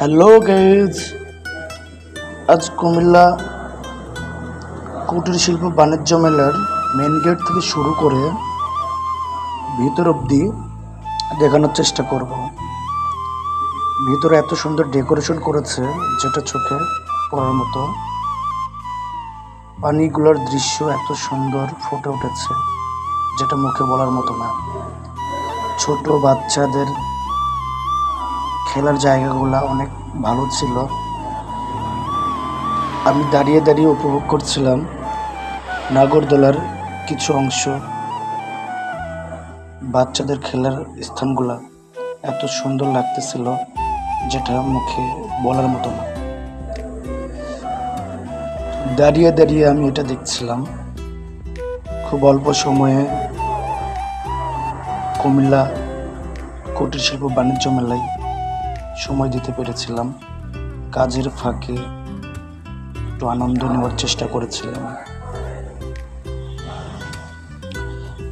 Hello guys আজ কুমিল্লা কুটির শিল্প বাণিজ্য মেলার মেন গেট থেকে শুরু করে ভিতর অবধি দেখানোর চেষ্টা করব। ভিতরে এত সুন্দর ডেকোরেশন করেছে, যেটা চোখে পড়ার মতো। পানিগুলোর দৃশ্য এত সুন্দর ফুটে উঠেছে, যেটা মুখে বলার মতো না। ছোট বাচ্চাদের খেলার জায়গাগুলো অনেক ভালো ছিল। আমি দাঁড়িয়ে দাঁড়িয়ে উপভোগ করছিলাম নাগরদোলার কিছু অংশ। বাচ্চাদের খেলার স্থানগুলা এত সুন্দর লাগতেছিল যেটা মুখে বলার মতো না। দাঁড়িয়ে দাঁড়িয়ে আমি এটা দেখছিলাম। খুব অল্প সময়ে কুমিল্লা কুটির শিল্প বাণিজ্য মেলায় সময় দিতে পেরেছিলাম। কাজের ফাঁকে একটু আনন্দ নেওয়ার চেষ্টা করেছিলাম।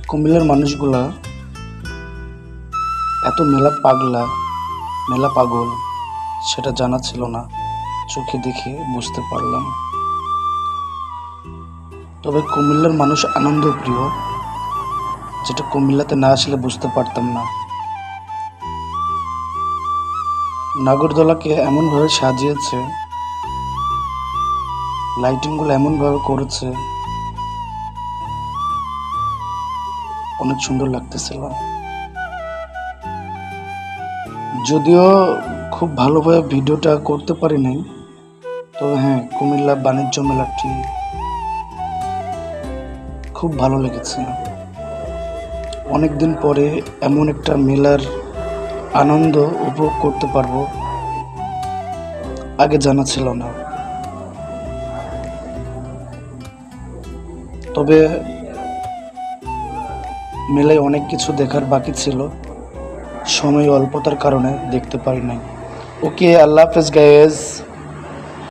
কুমিল্লার মানুষগুলা এত মেলা পাগলা, মেলা পাগল, সেটা জানা ছিল না। চোখে দেখে বুঝতে পারলাম। তবে কুমিল্লার মানুষ আনন্দ প্রিয় যেটা কুমিল্লাতে না আসলে বুঝতে পারতাম না। নাগরদোলাকে এমনভাবে সাজিয়েছে লাইটিংগুলো এমনভাবে করেছে, অনেক সুন্দর লাগতেছিল। যদিও খুব ভালোভাবে ভিডিওটা করতে পারি নাই, তবে হ্যাঁ কুমিল্লা বাণিজ্য মেলাটি খুব ভালো লেগেছে। অনেকদিন পরে এমন একটা মেলার আনন্দ উপভোগ করতে পারব। আগে জানা ছিল না। তবে মেলায় অনেক কিছু দেখার বাকি ছিল। সময় অল্পতার কারণে দেখতে পারি নাই। ওকে, আল্লাহ হাফেজ গায়েজ